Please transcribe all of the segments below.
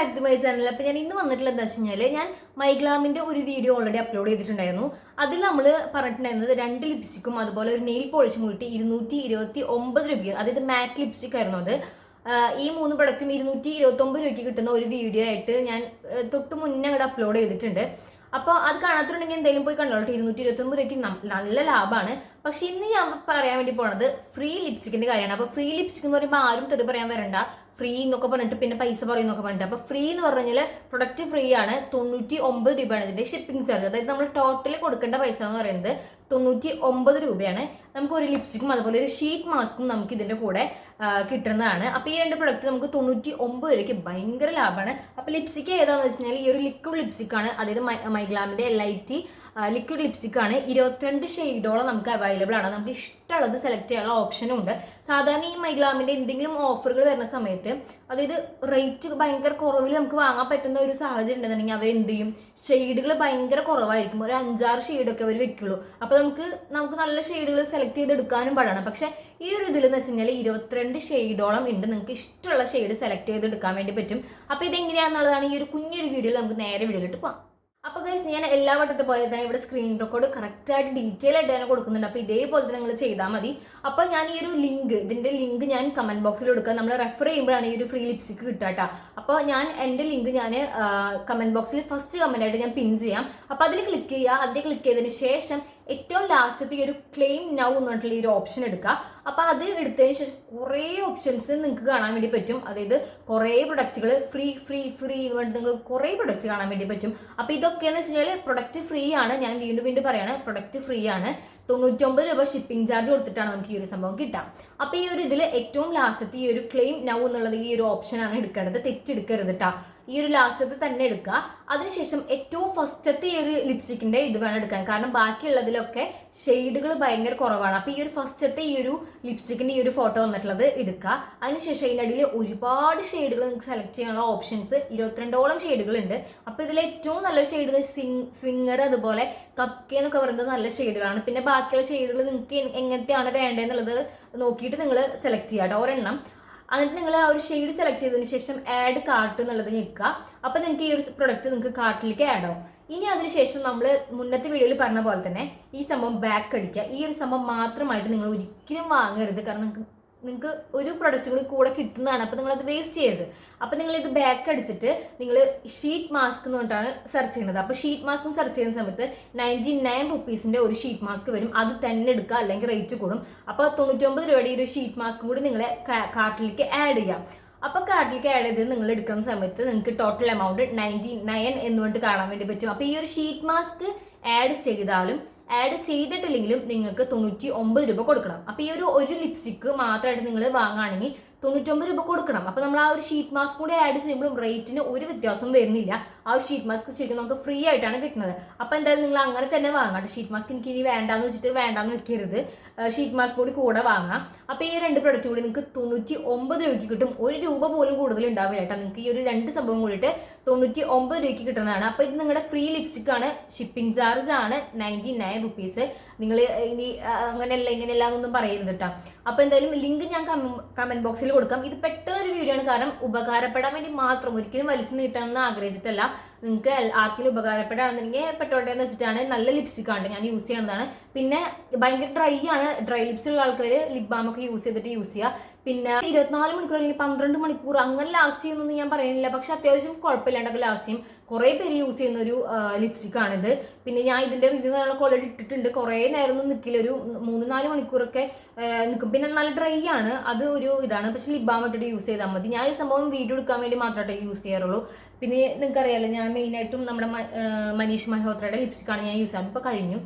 Back to my channel അപ്പോൾ ഞാൻ ഇന്ന് വന്നിട്ടുള്ള എന്താ വെച്ച് കഴിഞ്ഞാൽ ഞാൻ മൈഗ്ലാമിന്റെ ഒരു വീഡിയോ ഓൾറെഡി അപ്ലോഡ് ചെയ്തിട്ടുണ്ടായിരുന്നു. അതിൽ നമ്മൾ പറഞ്ഞിട്ടുണ്ടായിരുന്നത് രണ്ട് ലിപ്സ്റ്റിക്കും അതുപോലെ ഒരു നെയിൽ പോളിഷും കൂട്ടി ഇരുന്നൂറ്റി ഇരുപത്തി ഒമ്പത് രൂപ അതായത് മാറ്റ് ലിപ്സ്റ്റിക് ആയിരുന്നു അത്. ഈ മൂന്ന് പ്രൊഡക്റ്റും ഇരുന്നൂറ്റി ഇരുപത്തൊമ്പത് രൂപയ്ക്ക് കിട്ടുന്ന ഒരു വീഡിയോ ആയിട്ട് ഞാൻ തൊട്ട് മുന്നേ അങ്ങോട്ട് അപ്ലോഡ് ചെയ്തിട്ടുണ്ട്. അപ്പോൾ അത് കാണാത്തുണ്ടെങ്കിൽ എന്തെങ്കിലും പോയി കണ്ടോട്ടെ ഇരുന്നൂറ്റി ഇരുപത്തൊമ്പത് രൂപയ്ക്ക് നല്ല ലാഭമാണ് പക്ഷെ ഇന്ന് ഞാൻ പറയാൻ വേണ്ടി പോണത് ഫ്രീ ലിപ്സ്റ്റിക്കിന്റെ കാര്യമാണ്. അപ്പോൾ ഫ്രീ ലിപ്സ്റ്റിക് എന്ന് പറയുമ്പോൾ ആരും തെറി പറയാൻ വരണ്ട. ഫ്രീ എന്നൊക്കെ പറഞ്ഞിട്ട് പിന്നെ പൈസ പറയുന്നൊക്കെ പറഞ്ഞിട്ട്. അപ്പോൾ ഫ്രീ എന്ന് പറഞ്ഞു കഴിഞ്ഞാൽ പ്രൊഡക്റ്റ് ഫ്രീ ആണ്. തൊണ്ണൂറ്റി ഒമ്പത് രൂപയാണ് ഇതിന്റെ ഷിപ്പിംഗ് ചാർജ് അതായത് നമ്മൾ ടോട്ടലി കൊടുക്കേണ്ട പൈസ എന്ന് പറയുന്നത് തൊണ്ണൂറ്റി ഒമ്പത് രൂപയാണ്. നമുക്ക് ഒരു ലിപ്സ്റ്റിക്കും അതുപോലെ ഒരു ഷീറ്റ് മാസ്കും നമുക്ക് ഇതിന്റെ കൂടെ കിട്ടുന്നതാണ്. അപ്പോൾ ഈ രണ്ട് പ്രൊഡക്റ്റ് നമുക്ക് തൊണ്ണൂറ്റി ഒമ്പത് രൂപയ്ക്ക് ഭയങ്കര ലാഭമാണ്. അപ്പോൾ ലിപ്സ്റ്റിക്ക് ഏതാണെന്ന് വെച്ച് കഴിഞ്ഞാൽ ഈ ഒരു ലിക്വിഡ് ലിപ്സ്റ്റിക് ആണ്. അതായത് മൈ മൈഗ്ലാമിന്റെ L I T liquid lipstick ആണ്. ഇരുപത്തിരണ്ട് ഷെയ്ഡോളം നമുക്ക് അവൈലബിൾ ആണ്. നമുക്ക് ഇഷ്ടമുള്ളത് സെലക്ട് ചെയ്യാനുള്ള ഓപ്ഷനും ഉണ്ട്. സാധാരണ ഈ മൈഗ്ലാമിന്റെ എന്തെങ്കിലും ഓഫറുകൾ വരുന്ന സമയത്ത് അതായത് റേറ്റ് ഭയങ്കര കുറവിൽ നമുക്ക് വാങ്ങാൻ പറ്റുന്ന ഒരു സാഹചര്യം ഉണ്ടെന്നുണ്ടെങ്കിൽ അവർ എന്ത് ചെയ്യും? ഷെയ്ഡുകൾ ഭയങ്കര കുറവായിരിക്കും. ഒരു അഞ്ചാറ് ഷെയ്ഡൊക്കെ അവർ വെക്കുള്ളൂ. അപ്പോൾ നമുക്ക് നമുക്ക് നല്ല ഷെയ്ഡുകൾ സെലക്ട് ചെയ്തെടുക്കാനും പാടാണ്. പക്ഷേ ഈ ഒരു ഇതിൽ എന്ന് വെച്ച് കഴിഞ്ഞാൽ ഇരുപത്തിരണ്ട് ഷെയ്ഡോളം ഉണ്ട്. നിങ്ങൾക്ക് ഇഷ്ടമുള്ള ഷെയ്ഡ് സെലക്ട് ചെയ്ത് എടുക്കാൻ വേണ്ടി പറ്റും. അപ്പോൾ ഇതെങ്ങനെയാണെന്നുള്ളതാണ് ഈ ഒരു കുഞ്ഞൊരു വീഡിയോയിൽ നമുക്ക് നേരെ വീഡിയോയിലിട്ട് പോകാം അപ്പോൾ ഗൈസ് ഞാൻ എല്ലാ വട്ടത്തെ പോലെ തന്നെ ഇവിടെ സ്ക്രീൻ റെക്കോർഡ് കറക്റ്റായിട്ട് ഡീറ്റെയിൽ ആയിട്ട് തന്നെ കൊടുക്കുന്നുണ്ട്. അപ്പോൾ ഇതേപോലെ തന്നെ നിങ്ങൾ ചെയ്താൽ മതി. അപ്പോൾ ഞാൻ ഈ ഒരു ലിങ്ക് ഇതിന്റെ ലിങ്ക് ഞാൻ കമന്റ് ബോക്സിൽ കൊടുക്കുക നമ്മൾ റെഫർ ചെയ്യുമ്പോഴാണ് ഈ ഒരു ഫ്രീ ലിപ്സ്റ്റിക്ക് കിട്ടുക കേട്ടോ. അപ്പോൾ ഞാൻ എന്റെ ലിങ്ക് ഞാൻ കമന്റ് ബോക്സിൽ ഫസ്റ്റ് കമന്റ് ആയിട്ട് ഞാൻ പിൻ ചെയ്യാം. അപ്പോൾ അതിൽ ക്ലിക്ക് ചെയ്യുക. അതിൽ ക്ലിക്ക് ചെയ്തതിന് ശേഷം ഏറ്റവും ലാസ്റ്റത്തെ ഈ ഒരു ക്ലെയിം നൗ എന്ന് പറഞ്ഞിട്ടുള്ള ഈ ഒരു ഓപ്ഷൻ എടുക്കുക. അപ്പോൾ അത് എടുത്തതിന് ശേഷം കുറേ ഓപ്ഷൻസ് നിങ്ങൾക്ക് കാണാൻ വേണ്ടി പറ്റും. അതായത് കുറേ പ്രൊഡക്റ്റുകൾ ഫ്രീ ഫ്രീ ഫ്രീ എന്ന് പറഞ്ഞിട്ട് നിങ്ങൾക്ക് കുറേ പ്രൊഡക്റ്റ് കാണാൻ വേണ്ടി പറ്റും. അപ്പോൾ ഇതൊക്കെയെന്ന് വെച്ച് കഴിഞ്ഞാൽ പ്രൊഡക്റ്റ് ഫ്രീ ആണ്. ഞാൻ വീണ്ടും വീണ്ടും പറയാണ് പ്രൊഡക്റ്റ് ഫ്രീ ആണ്. തൊണ്ണൂറ്റൊമ്പത് രൂപ ഷിപ്പിംഗ് ചാർജ് കൊടുത്തിട്ടാണ് നമുക്ക് ഈ ഒരു സംഭവം കിട്ടുക അപ്പോൾ ഈ ഒരു ഇതിൽ ഏറ്റവും ലാസ്റ്റത്തെ ഈ ഒരു ക്ലെയിം നൗ എന്നുള്ളത് ഈ ഒരു ഓപ്ഷനാണ് എടുക്കേണ്ടത്. തെറ്റെടുക്കരുത് കേട്ടോ ഈ ഒരു ലാസ്റ്റത്തെ തന്നെ എടുക്കുക. അതിനുശേഷം ഏറ്റവും ഫസ്റ്റത്തെ ഈ ഒരു ലിപ്സ്റ്റിക്കിന്റെ ഇത് വേണം എടുക്കാൻ. കാരണം ബാക്കിയുള്ളതിലൊക്കെ ഷെയ്ഡുകൾ ഭയങ്കര കുറവാണ്. അപ്പോൾ ഈ ഒരു ഫസ്റ്റത്തെ ഈ ഒരു ലിപ്സ്റ്റിക്കിന്റെ ഈ ഒരു ഫോട്ടോ വന്നിട്ടുള്ളത് എടുക്കുക. അതിനുശേഷം അതിന്റെ അടിയിൽ ഒരുപാട് ഷെയ്ഡുകൾ നിങ്ങൾക്ക് സെലക്ട് ചെയ്യാനുള്ള ഓപ്ഷൻസ് ഇരുപത്തിരണ്ടോളം ഷെയ്ഡുകൾ ഉണ്ട്. അപ്പോൾ ഇതിൽ ഏറ്റവും നല്ല ഷെയ്ഡ് സ്വിങ്ങർ അതുപോലെ കപ്പ് എന്നൊക്കെ പറയുന്നത് നല്ല ഷെയ്ഡുകളാണ് പിന്നെ ബാക്കിയുള്ള ഷെയ്ഡുകൾ നിങ്ങൾക്ക് എങ്ങനത്തെയാണ് വേണ്ടതെന്നുള്ളത് നോക്കിയിട്ട് നിങ്ങൾ സെലക്ട് ചെയ്യാട്ടോ കേട്ടോ ഒരെണ്ണം. എന്നിട്ട് നിങ്ങൾ ആ ഒരു ഷെയ്ഡ് സെലക്ട് ചെയ്തതിന് ശേഷം ആഡ് കാർട്ട് എന്നുള്ളത് ഞെക്കുക. അപ്പോൾ നിങ്ങൾക്ക് ഈ ഒരു പ്രൊഡക്റ്റ് നിങ്ങൾക്ക് കാർട്ടിലേക്ക് ആഡ് ആവും. ഇനി അതിനുശേഷം നമ്മൾ മുന്നത്തെ വീഡിയോയിൽ പറഞ്ഞ പോലെ തന്നെ ഈ സംഭവം ബാക്ക് അടിക്കുക. ഈ ഒരു സംഭവം മാത്രമായിട്ട് നിങ്ങൾ ഒരിക്കലും വാങ്ങരുത്. കാരണം നിങ്ങൾക്ക് നിങ്ങൾക്ക് ഒരു പ്രൊഡക്റ്റ് കൂടി കൂടെ കിട്ടുന്നതാണ്. അപ്പോൾ നിങ്ങളത് വേസ്റ്റ് ചെയ്യരുത്. അപ്പോൾ നിങ്ങൾ ഇത് ബാക്ക് അടിച്ചിട്ട് നിങ്ങൾ ഷീറ്റ് മാസ്ക് എന്ന് പറഞ്ഞിട്ടാണ് സെർച്ച് ചെയ്യുന്നത്. അപ്പോൾ ഷീറ്റ് മാസ്ക് സെർച്ച് ചെയ്യുന്ന സമയത്ത് നയന്റി നയൻ റുപ്പീസിന്റെ ഒരു ഷീറ്റ് മാസ്ക് വരും. അത് തന്നെ എടുക്കുക അല്ലെങ്കിൽ റേറ്റ് കൂടും. അപ്പോൾ തൊണ്ണൂറ്റൊമ്പത് രൂപയുടെ ഒരു ഷീറ്റ് മാസ്ക് കൂടി നിങ്ങളെ കാർട്ടിലേക്ക് ആഡ് ചെയ്യാം. അപ്പോൾ കാർട്ടിലേക്ക് ആഡ് ചെയ്ത് നിങ്ങൾ എടുക്കുന്ന സമയത്ത് നിങ്ങൾക്ക് ടോട്ടൽ എമൗണ്ട് നയന്റി നയൻ എന്നുകൊണ്ട് കാണാൻ വേണ്ടി പറ്റും. അപ്പോൾ ഈ ഒരു ഷീറ്റ് മാസ്ക് ആഡ് ചെയ്താലും ആഡ് ചെയ്തിട്ടില്ലെങ്കിലും നിങ്ങൾക്ക് തൊണ്ണൂറ്റി ഒമ്പത് രൂപ കൊടുക്കണം. അപ്പോൾ ഈ ഒരു ഒരു ലിപ്സ്റ്റിക്ക് മാത്രമായിട്ട് നിങ്ങൾ വാങ്ങുകയാണെങ്കിൽ തൊണ്ണൂറ്റൊമ്പത് രൂപ കൊടുക്കണം. അപ്പോൾ നമ്മൾ ആ ഒരു ഷീറ്റ് മാസ്ക് കൂടി ആഡ് ചെയ്യുമ്പോഴും റേറ്റിന് ഒരു വ്യത്യാസം വരുന്നില്ല. ആ ഒരു ഷീറ്റ് മാസ്ക് ശരിക്കും നമുക്ക് ഫ്രീ ആയിട്ടാണ് കിട്ടുന്നത്. അപ്പോൾ എന്തായാലും നിങ്ങൾ അങ്ങനെ തന്നെ വാങ്ങാം ഷീറ്റ് മാസ്ക് എനിക്ക് ഇനി വേണ്ടാന്ന് വെച്ചിട്ട് വേണ്ടാന്ന് വെക്കരുത്. ഷീറ്റ് മാസ്ക് കൂടി കൂടെ വാങ്ങാം. അപ്പോൾ ഈ രണ്ട് പ്രൊഡക്റ്റ് കൂടി നിങ്ങൾക്ക് തൊണ്ണൂറ്റി ഒമ്പത് രൂപയ്ക്ക് കിട്ടും. ഒരു രൂപ പോലും കൂടുതൽ ഉണ്ടാവില്ല കേട്ടോ. നിങ്ങൾക്ക് ഈ ഒരു രണ്ട് സംഭവം കൂടിയിട്ട് തൊണ്ണൂറ്റി ഒമ്പത് രൂപയ്ക്ക് കിട്ടുന്നതാണ്. അപ്പോൾ ഇത് നിങ്ങളുടെ ഫ്രീ ലിപ്സ്റ്റിക് ആണ്. ഷിപ്പിംഗ് ചാർജ് ആണ്. നയന്റി നയൻ റുപ്പീസ് നിങ്ങൾ ഇനി അങ്ങനെയല്ല ഇങ്ങനെയല്ല എന്നൊന്നും പറയരുത് കേട്ടോ. അപ്പോൾ എന്തായാലും ലിങ്ക് ഞാൻ കമന്റ് ബോക്സിൽ കൊടുക്കാം. ഇത് പെട്ടെന്ന് ഒരു വീഡിയോ ആണ്. കാരണം ഉപകാരപ്പെടാൻ വേണ്ടി മാത്രം ഒരിക്കലും വലിച്ചു നീട്ടാമെന്ന് ആഗ്രഹിച്ചിട്ടല്ല. നിങ്ങൾക്ക് ആർക്കെങ്കിലും ഉപകാരപ്പെടുകയാണെന്നുണ്ടെങ്കിൽ പെട്ടോട്ടെ എന്ന് വെച്ചിട്ടാണ് നല്ല ലിപ്സ്റ്റിക് ആണ് ഞാൻ യൂസ് ചെയ്യുന്നതാണ് പിന്നെ ഭയങ്കര ഡ്രൈ ആണ്. ഡ്രൈ ലിപ്സ് ഉള്ള ആൾക്കാർ ലിപ് ബാം ഒക്കെ യൂസ് ചെയ്തിട്ട് യൂസ് ചെയ്യുക. പിന്നെ ഇരുപത്തിനാല് മണിക്കൂർ അല്ലെങ്കിൽ പന്ത്രണ്ട് മണിക്കൂർ അങ്ങനെ ലാസ്റ്റ് ചെയ്യുന്നൊന്നും ഞാൻ പറയുന്നില്ല. പക്ഷെ അത്യാവശ്യം കുഴപ്പമില്ലാണ്ടൊക്കെ ലാസ്റ്റ് ചെയ്യും. കുറേ പേര് യൂസ് ചെയ്യുന്ന ഒരു ലിപ്സ്റ്റിക് ആണിത്. പിന്നെ ഞാൻ ഇതിന്റെ റിവ്യൂ കാര്യങ്ങളൊക്കെ ഓൾറെഡി ഇട്ടിട്ടുണ്ട്. കുറേ നേരം നിൽക്കില്ല ഒരു മൂന്ന് നാല് മണിക്കൂറൊക്കെ നിൽക്കും പിന്നെ നല്ല ഡ്രൈ ആണ്. അത് ഒരു ഇതാണ്. പക്ഷെ ലിബ് ഇട്ടിട്ട് യൂസ് ചെയ്താൽ മതി. ഞാൻ ഈ സംഭവം വീഡിയോ എടുക്കാൻ വേണ്ടി മാത്രമായിട്ടേ യൂസ് ചെയ്യാറുള്ളൂ. പിന്നെ നിങ്ങൾക്കറിയാലോ ഞാൻ മെയിനായിട്ടും നമ്മുടെ മനീഷ് മൽഹോത്രയുടെ ലിപ്സ്റ്റിക്കാണ് ഞാൻ യൂസ് ചെയ്യാൻ ഇപ്പോൾ കഴിഞ്ഞു.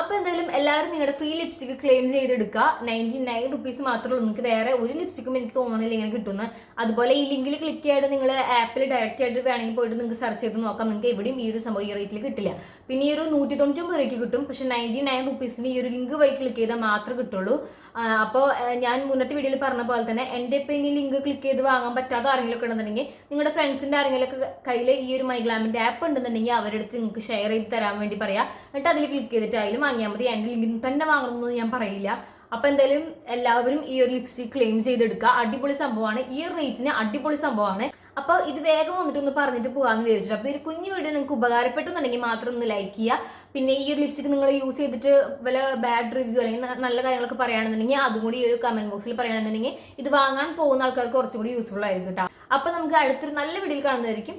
അപ്പോൾ എന്തായാലും എല്ലാവരും നിങ്ങളുടെ ഫ്രീ ലിപ്സ്റ്റിക് ക്ലെയിം ചെയ്തെടുക്കുക. നയന്റി നയൻ റുപ്പീസ് മാത്രമേ ഉള്ളൂ. നിങ്ങൾക്ക് വേറെ ഒരു ലിപ്സ്റ്റിക്കും എനിക്ക് തോന്നുന്നില്ല ഇങ്ങനെ കിട്ടുന്നു. അതുപോലെ ഈ ലിങ്കിൽ ക്ലിക്ക് ചെയ്തിട്ട് നിങ്ങൾ ആപ്പിൽ ഡയറക്റ്റ് ആയിട്ട് വേണമെങ്കിൽ പോയിട്ട് നിങ്ങൾക്ക് സെർച്ച് ചെയ്ത് നോക്കാം. നിങ്ങൾക്ക് എവിടെയും ഈ ഒരു സംഭവം ഈ റേറ്റിൽ കിട്ടില്ല. പിന്നെ ഈ ഒരു നൂറ്റി തൊണ്ണൂറ്റൊമ്പത് രൂപയ്ക്ക് കിട്ടും. പക്ഷെ നയന്റി നയൻ റുപ്പീസിന് ഈ ഒരു ലിങ്ക് വഴി ക്ലിക്ക് ചെയ്താൽ മാത്രമേ കിട്ടുള്ളൂ. അപ്പോൾ ഞാൻ മുന്നത്തെ വീഡിയോയിൽ പറഞ്ഞ പോലെ തന്നെ എന്റെ ഇപ്പം ഇനി ലിങ്ക് ക്ലിക്ക് ചെയ്ത് വാങ്ങാൻ പറ്റാത്ത ആരെങ്കിലും ഒക്കെ ഉണ്ടെന്നുണ്ടെങ്കിൽ നിങ്ങളുടെ ഫ്രണ്ട്സിന്റെ ആരെങ്കിലും ഒക്കെ കയ്യിൽ ഈ ഒരു മൈഗ്ലാമിന്റെ ആപ്പ് ഉണ്ടെന്നുണ്ടെങ്കിൽ അവരുടെ അടുത്ത് നിങ്ങൾക്ക് ഷെയർ ചെയ്ത് തരാൻ വേണ്ടി പറയാം. എന്നിട്ട് അതിൽ ക്ലിക്ക് ചെയ്തിട്ടായാലും വാങ്ങിയാൽ മതി. എന്റെ ലിങ്കിൽ തന്നെ വാങ്ങണമെന്ന് ഞാൻ പറയില്ല. അപ്പോൾ എന്തായാലും എല്ലാവരും ഈ ഒരു ലിപ്സ്റ്റിക് ക്ലെയിം ചെയ്തെടുക്കുക. അടിപൊളി സംഭവമാണ്. ഈ ഒരു റേറ്റിന് അടിപൊളി സംഭവമാണ്. അപ്പോൾ ഇത് വേഗം വന്നിട്ട് ഒന്ന് പറഞ്ഞിട്ട് പോകാമെന്ന് വിചാരിച്ചു. അപ്പോൾ ഒരു കുഞ്ഞു വീഡിയോ നിങ്ങൾക്ക് ഉപകാരപ്പെട്ടെന്നുണ്ടെങ്കിൽ മാത്രം ഒന്ന് ലൈക്ക് ചെയ്യുക. പിന്നെ ഈ ഒരു ലിപ്സ്റ്റിക് നിങ്ങൾ യൂസ് ചെയ്തിട്ട് വല്ല ബാഡ് റിവ്യൂ അല്ലെങ്കിൽ നല്ല കാര്യങ്ങളൊക്കെ പറയുകയാണെന്നുണ്ടെങ്കിൽ അതും കൂടി ഈ ഒരു കമന്റ് ബോക്സിൽ പറയുകയാണെന്നുണ്ടെങ്കിൽ ഇത് വാങ്ങാൻ പോകുന്ന ആൾക്കാർക്ക് കുറച്ചുകൂടി യൂസ്ഫുൾ ആയിരിക്കും കേട്ടോ. അപ്പോൾ നമുക്ക് അടുത്തൊരു നല്ല വീഡിയോയിൽ കാണുന്നതായിരിക്കും.